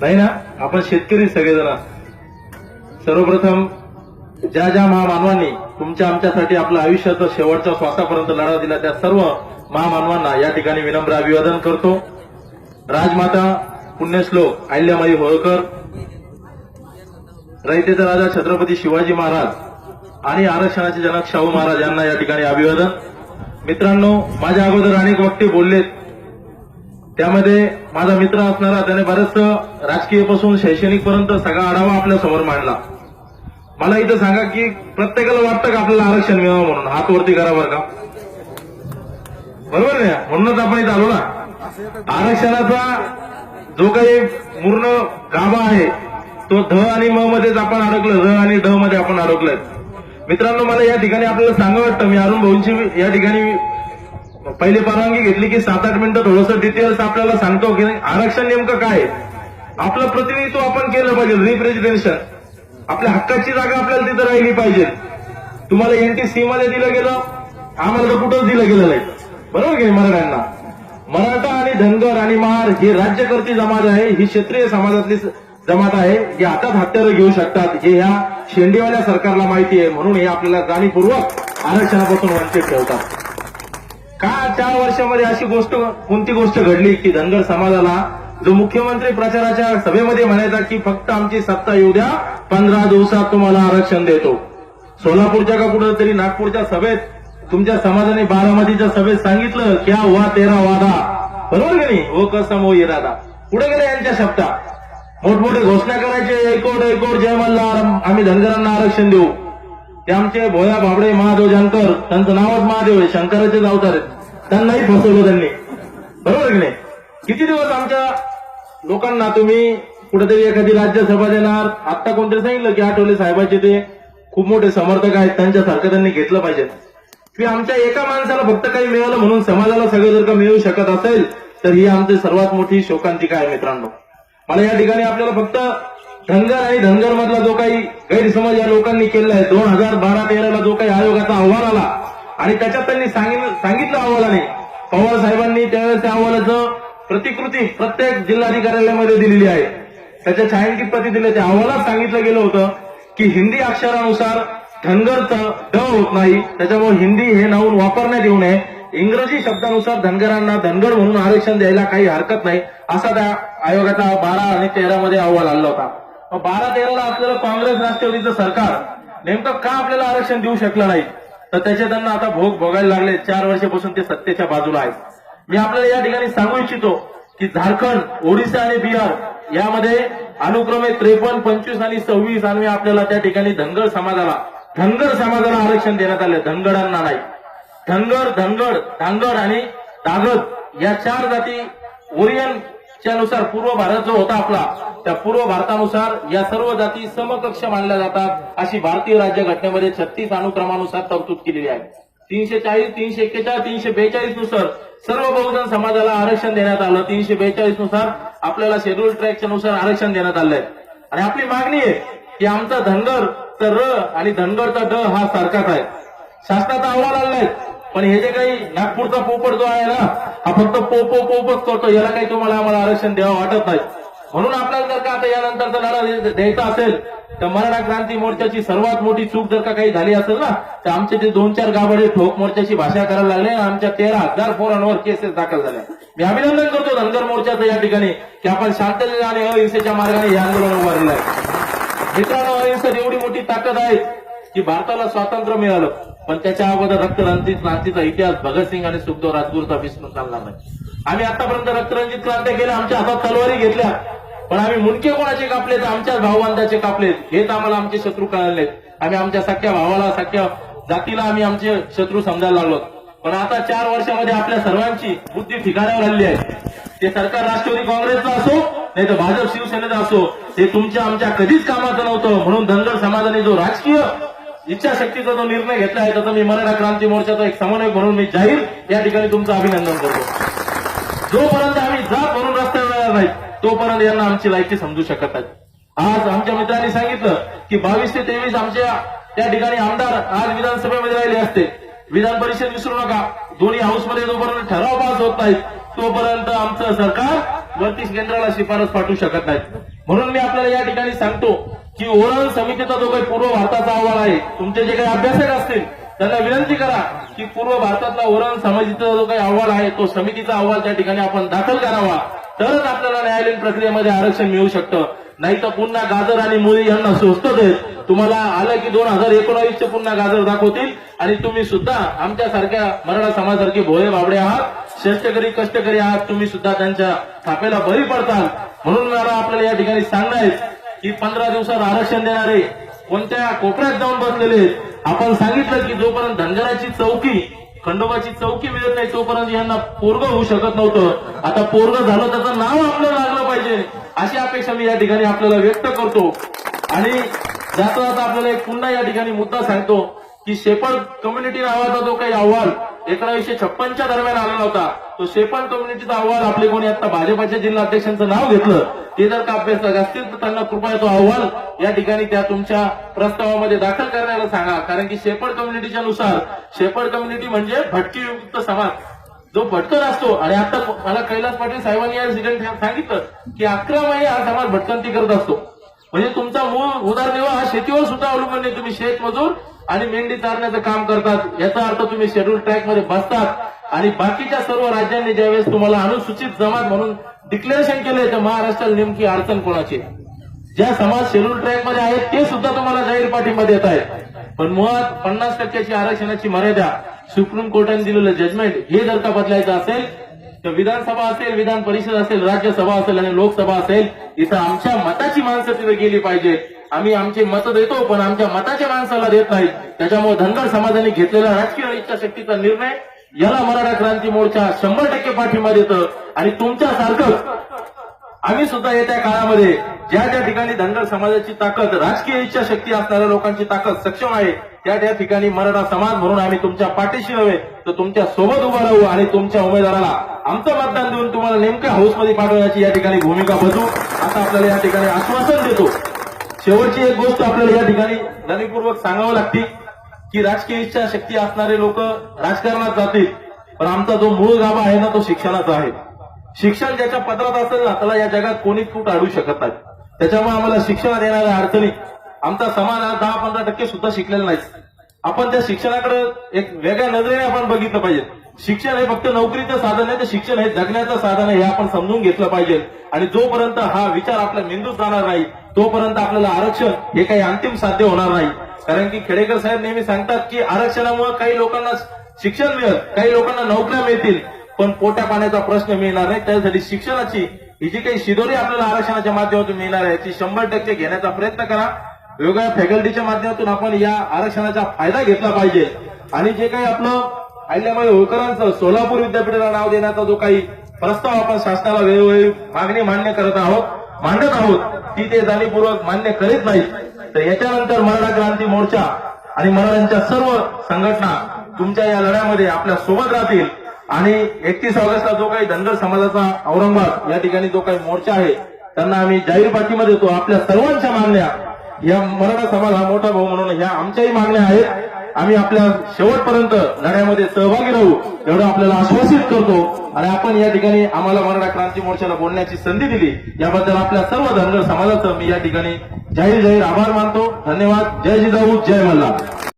नाही ना? आपण शेतकरी सगळेजण. सर्वप्रथम ज्या ज्या महामानवांनी तुमच्या आमच्यासाठी आपलं आयुष्याचा शेवटच्या श्वासापर्यंत लढा दिला त्या सर्व महामानवांना या ठिकाणी विनम्र अभिवादन करतो. राजमाता पुण्यश्लोक अहिल्यामाई होळकर रयतेचा राजा छत्रपती शिवाजी महाराज आणि आरक्षणाचे जनक शाहू महाराज यांना या ठिकाणी अभिवादन. मित्रांनो माझ्या अगोदर अनेक वक्ते बोललेत. त्यामध्ये माझा मित्र असणारा त्याने बरेच राजकीयपासून शैक्षणिक पर्यंत सगळा आढावा आपल्यासमोर मांडला. मला इथं सांगा की प्रत्येकाला वाटतं का आपल्याला आरक्षण मिळावं म्हणून? हात वरती करा बरं का. बरोबर ना? म्हणूनच आपण इथं आलो ना. आरक्षणाचा जो काही पूर्ण गाभा आहे तो ध आणि म मध्येच आपण अडकलो ध आणि ढ मध्ये आपण अडकलोय. मित्रांनो मला या ठिकाणी आपल्याला सांगा वाटतं मी अरुण भाऊंची या ठिकाणी पहिली परवानगी घेतली की सात आठ मिनिटं थोडंसं डिटेल्स आपल्याला सांगतो की आरक्षण नेमकं काय आहे? आपलं प्रतिनिधित्व आपण केलं पाहिजे रिप्रेझेंटेशन आपल्या हक्काची जागा आपल्याला तिथं राहिली पाहिजे. तुम्हाला एनटीसी मध्ये दिलं गेलं आम्हाला तर कुठंच दिलं गेलं नाही. बरोबर की मराठ्यांना? मराठा आणि धनगर आणि महार ही राज्यकर्ती जमात आहे ही क्षेत्रीय समाजातली जमात आहे. जे हातात हत्यारं घेऊ शकतात. हे ह्या शेंडीवाल्या सरकारला माहिती आहे. म्हणून हे आपल्याला जाणीवपूर्वक आरक्षणापासून वंचित ठेवतात. का चार वर्षामध्ये अशी गोष्ट कोणती गोष्ट घडली की धनगर समाजाला जो मुख्यमंत्री प्रचाराच्या सभेमध्ये म्हणायचा की फक्त आमची सत्ता येऊ द्या पंधरा दिवसात तुम्हाला आरक्षण देतो. सोलापूरच्या का कुठं तरी नागपूरच्या सभेत तुमच्या समाजाने बारामतीच्या सभेत सांगितलं क्या वा तेरा वादा. बरोबर की नाही? हो कसम हो इरादा पुढे गेले यांच्या शब्दा मोठमोठे घोषणा करायचे ऐकोट ऐकोट जय मल्हार आम्ही धनगरांना आरक्षण देऊ. ते आमचे भोया बाबडे महादेव जानकर त्यांचं नावच महादेव आहे शंकराचेच अवतार आहेत. त्यांनाही फसवलं त्यांनी. बरोबर की नाही? किती दिवस आमच्या लोकांना तुम्ही कुठेतरी एखादी राज्यसभा देणार? आता कोणतरी सांगितलं की आठवले साहेबाचे ते खूप मोठे समर्थक आहेत त्यांच्यासारखं त्यांनी घेतलं पाहिजे. की आमच्या एका माणसाला फक्त काही मिळालं म्हणून समाजाला सगळं जर का मिळू शकत असेल तर ही आमची सर्वात मोठी शोकांतिका आहे मित्रांनो. मला या ठिकाणी आपल्याला फक्त धनगर आणि धनगर मधला जो काही गैरसमज या लोकांनी केलेला आहे दोन हजार बारा तेराला जो काही आयोगाचा अहवाल आला आणि त्याच्यात त्यांनी सांगितलं सांगितलं अहवालाने. पवार साहेबांनी त्यावेळेस त्या अहवालाचं प्रतिकृती प्रत्येक जिल्हाधिकाऱ्यालयामध्ये दिलेली आहे. त्याच्या छायांकित प्रती दिले त्या अहवालात सांगितलं गेलं होतं की हिंदी अक्षरानुसार धनगरचं ड होत नाही त्याच्यामुळे हिंदी हे नाऊन वापरण्यात येऊ नये. इंग्रजी शब्दानुसार धनगरांना धनगर म्हणून आरक्षण द्यायला काही हरकत नाही असा त्या आयोगाचा बारा आणि तेरामध्ये अहवाल आला होता. बारा तेराला आपल्याला काँग्रेस राष्ट्रवादीचं सरकार नेमकं का आपल्याला आरक्षण देऊ शकलं नाही? तर त्याचे त्यांना आता भोग भोगायला लागले. चार वर्षापासून ते सत्तेच्या बाजूला आहेत. मी आपल्याला या ठिकाणी सांगू इच्छितो की झारखंड ओडिशा आणि बिहार यामध्ये अनुक्रमे त्रेपन्न पंचवीस आणि सव्वीस आणि आपल्याला त्या ठिकाणी धनगर समाजाला धनगर समाजाला आरक्षण देण्यात आलं. धनगडांना नाही. धनगर धनगड धांगड आणि दागद या चार जाती ओरियन त्यानुसार पूर्व भारत जो होता आपला त्या पूर्व भारतानुसार या सर्व जाती समकक्ष मानल्या जातात अशी भारतीय राज्य घटनेमध्ये छत्तीस अनुक्रमानुसार तरतूद केलेली आहे. तीनशे चाळीस तीनशे एक्केचाळीस तीनशे बेचाळीसनुसार सर्व बहुजन समाजाला आरक्षण देण्यात आलं. तीनशे बेचाळीसनुसार आपल्याला शेड्यूल ट्रॅकच्या नुसार आरक्षण देण्यात आलंय आणि आपली मागणी आहे की आमचा धनगर तर र आणि धनगरचा ड हा सारखाच आहे. शासनाचा अहवाल आलाय पण हे जे काही नागपूरचा पोपट जो आहे ना हा फक्त पोपो पोपच करतो. याला काही तुम्हाला आम्हाला आरक्षण द्यावं वाटत नाही. म्हणून आपल्याला जर का आता यानंतरचा लढा द्यायचा असेल तर मराठा क्रांती मोर्चाची सर्वात मोठी चूक जर का काही झाली असेल ना तर आमचे ते दोन चार गावडे ठोक मोर्चाची भाषा करायला लागले आमच्या तेरा हजार पोरांवर केसेस दाखल झाल्या मी अभिनंदन करतो धनगर मोर्चाचं या ठिकाणी की आपण शांततेने आणि अहिंसेच्या मार्गाने हे आंदोलन उभारलं आहे मित्रांनो अहिंसेत एवढी मोठी ताकद आहे की भारताला स्वातंत्र्य मिळालं. पण त्याच्या अगोदर रक्तरंजित क्रांतीचा इतिहास भगतसिंग आणि सुखदेव राजगुरूचा विसरून चालणार नाही. आम्ही आतापर्यंत रक्तरंजित क्रांत्या केल्या आमच्या हातात तलवारी घेतल्या. पण आम्ही मुंडके कोणाचे कापले कापलेत आमच्या भावबांधाचे कापलेत हेच आम्हाला आमचे शत्रू कळाले आम्ही आमच्या सख्या भावाला सख्या जातीला आम्ही आमचे शत्रू समजायला लागलो पण आता चार वर्षामध्ये आपल्या सर्वांची बुद्धी ठिकाण्यावर हल्ली आहे. ते सरकार राष्ट्रवादी काँग्रेसचं असो नाही तर भाजप शिवसेनेचं असो हे तुमच्या आमच्या कधीच कामाचं नव्हतं. म्हणून धनगर समाजाने जो राजकीय इच्छाशक्तीचा जो निर्णय घेतला आहे त्याचा मी मराठा क्रांती मोर्चाचा एक समन्वयक म्हणून मी जाहीर या ठिकाणी तुमचं अभिनंदन करतो. जोपर्यंत आम्ही जात म्हणून रस्त्यावर येणार नाही तोपर्यंत यांना आमची लायकी समजू शकत नाही. आज आमच्या मित्रांनी सांगितलं की बावीस ते तेवीस आमच्या त्या ठिकाणी आमदार आज विधानसभेमध्ये राहिले असते. विधान परिषद विसरू नका. दोन्ही हाऊसमध्ये जोपर्यंत ठराव पास होत नाहीत तोपर्यंत आमचं सरकार वरती केंद्राला शिफारस पाठवू शकत नाही म्हणून मी आपल्याला या ठिकाणी सांगतो की ओरल समितीचा जो काही पूर्व भारताचा अहवाल आहे तुमचे जे काही अभ्यासक असतील त्यांना विनंती करा की पूर्व भारतातला ओरल समितीचा जो काही अहवाल आहे तो समितीचा अहवाल त्या ठिकाणी आपण दाखल करावा. तरच आपल्याला न्यायालयीन प्रक्रियेमध्ये आरक्षण मिळू शकतं. नाही तर पुन्हा गाजर आणि मुली यांना स्वस्त देत तुम्हाला आलं की दोन हजार एकोणावीसचे पुन्हा गाजर दाखवतील आणि तुम्ही सुद्धा आमच्यासारख्या मराठा समाजासारखे भोळे बाबडे आहात श्रेष्ठकरी कष्टकरी आहात तुम्ही सुद्धा त्यांच्या थापेला बळी पडताल. म्हणून मला आपल्याला या ठिकाणी सांगणार की पंधरा दिवसात आरक्षण देणारे कोणत्या कोपऱ्यात जाऊन बसलेले आपण सांगितलं की जोपर्यंत धनगराची चौकी खंडोबाची चौकी मिळत नाही तोपर्यंत यांना पोरग होऊ शकत नव्हतं. आता पोरग झालं त्याचं नाव आपल्याला लागलं पाहिजे. अशी अपेक्षा मी या ठिकाणी आपल्याला व्यक्त करतो. आणि जाता जाता आपल्याला एक पुन्हा या ठिकाणी मुद्दा सांगतो की शेपड कम्युनिटी नावाचा जो काही अहवाल एकोणीसशे छप्पनच्या दरम्यान आलेला होता तो शेपण कम्युनिटीचा अहवाल आपले कोणी आता भाजपाच्या जिल्हा अध्यक्षांचं नाव घेतलं ते जर का अभ्यासक असतील तर त्यांना कृपया तो अहवाल या ठिकाणी त्या तुमच्या प्रस्तावामध्ये दाखल करण्याला सांगा. कारण की शेपड कम्युनिटीच्या नुसार शेपड कम्युनिटी म्हणजे भटकीयुक्त समाज. जो भटकत असतो आणि आता मला कैलास पाटील साहेबांनी या ठिकाणी सांगितलं की अकरा महिने हा समाज भटकंती करत असतो. म्हणजे तुमचा मूळ उदारनिर्वाह हा शेतीवर सुद्धा अवलंबून आहे तुम्ही शेतमजूर आणि मेंढी चारण्याचं काम करतात. याचा अर्थ तुम्ही शेड्यूल ट्रॅकमध्ये बसतात आणि बाकीच्या सर्व राज्यांनी ज्यावेळेस तुम्हाला अनुसूचित जमात म्हणून डिक्लेरेशन केलंय तर महाराष्ट्राला नेमकी अडचण कोणाची? ज्या समाज शेड्यूल ट्रॅकमध्ये आहेत ते सुद्धा तुम्हाला जाहीर पाठिंबा देत आहेत. पण मुळात पन्नास टक्क्याची आरक्षणाची मर्यादा सुप्रीम कोर्टाने दिलेलं जजमेंट हे जर का बदलायचं असेल तर विधानसभा असेल विधान परिषद असेल राज्यसभा असेल आणि लोकसभा असेल इथं आमच्या मताची माणसं तिथे गेली पाहिजे आम्ही आमचे मत देतो पण आमच्या मताच्या माणसाला देत नाहीत. त्याच्यामुळे धनगर समाजाने घेतलेला राजकीय इच्छाशक्तीचा निर्णय याला मराठा क्रांती मोर्चा शंभर टक्के पाठिंबा देतं. आणि तुमच्यासारखं आम्ही सुद्धा येत्या काळामध्ये ज्या ज्या ठिकाणी धनगर समाजाची ताकद राजकीय इच्छाशक्ती असणाऱ्या लोकांची ताकद सक्षम आहे त्या त्या ठिकाणी मराठा समाज म्हणून आम्ही तुमच्या पाठीशी नव्हे तर तुमच्यासोबत उभा राहू आणि तुमच्या उमेदवाराला आमचं मतदान देऊन तुम्हाला नेमक्या हाऊसमध्ये पाठवण्याची या ठिकाणी भूमिका बजू आता आपल्याला या ठिकाणी आश्वासन देतो. शेवटची एक गोष्ट आपल्याला या ठिकाणी जाणीवपूर्वक सांगावं लागते की राजकीय इच्छाशक्ती असणारे लोक राजकारणात जातील पण आमचा जो मूळ गाभा आहे ना तो शिक्षणाचा आहे. शिक्षण ज्याच्या पत्रात असेल ना त्याला या जगात कोणीच फूट अडू शकत नाही. त्याच्यामुळे आम्हाला शिक्षणात येणाऱ्या अडचणी आमचा समाज आज दहा पंधरा टक्के सुद्धा शिकलेला नाही. आपण त्या शिक्षणाकडे एक वेगळ्या नजरेने आपण बघितलं पाहिजे. शिक्षण हे फक्त नोकरीचं साधन आहे तर शिक्षण हे जगण्याचं साधन आहे हे आपण समजून घेतलं पाहिजे. आणि जोपर्यंत हा विचार आपल्या मेंदूत जाणार नाही तोपर्यंत आपल्याला आरक्षण हे काही अंतिम साध्य होणार नाही. कारण की खेडेकर साहेब नेहमी सांगतात की आरक्षणामुळे काही लोकांना शिक्षण मिळेल काही लोकांना नोकऱ्या मिळतील पण पोट्या पाण्याचा प्रश्न मिळणार नाही. त्यासाठी शिक्षणाची ही जी काही शिदोरी आपल्याला आरक्षणाच्या माध्यमातून मिळणार आहे ती शंभर टक्के घेण्याचा प्रयत्न करा. वेगवेगळ्या फॅकल्टीच्या माध्यमातून आपण या आरक्षणाचा फायदा घेतला पाहिजे. आणि जे काही आपलं अहिल्याबाई होळकरांचं सोलापूर विद्यापीठाला नाव देण्याचा जो काही प्रस्ताव आपण शासनाला वेळोवेळी मागणी मान्य करत आहोत मांडत आहोत ती ते जाणीवपूर्वक मान्य करीत नाहीत. तर याच्यानंतर मराठा क्रांती मोर्चा आणि मराठ्यांच्या सर्व संघटना तुमच्या या लढ्यामध्ये आपल्यासोबत राहतील. आणि एकतीस ऑगस्टला जो काही धनगर समाजाचा औरंगाबाद या ठिकाणी जो काही मोर्चा आहे त्यांना आम्ही जाहीर पाठिंबा देतो. आपल्या सर्वांच्या मागण्या या मराठा समाज हा मोठा भाऊ म्हणून ह्या आमच्याही मागण्या आहेत. आम्ही आपल्या शेवटपर्यंत लढ्यामध्ये सहभागी राहू एवढं आपल्याला आश्वासित करतो. आणि आपण या ठिकाणी आम्हाला मराठा क्रांती मोर्चाला बोलण्याची संधी दिली. याबद्दल आपल्या सर्व धनगर समाजाचं मी या ठिकाणी जाहीर जाहीर आभार मानतो. धन्यवाद. जय जिजाऊ जय मल्हार.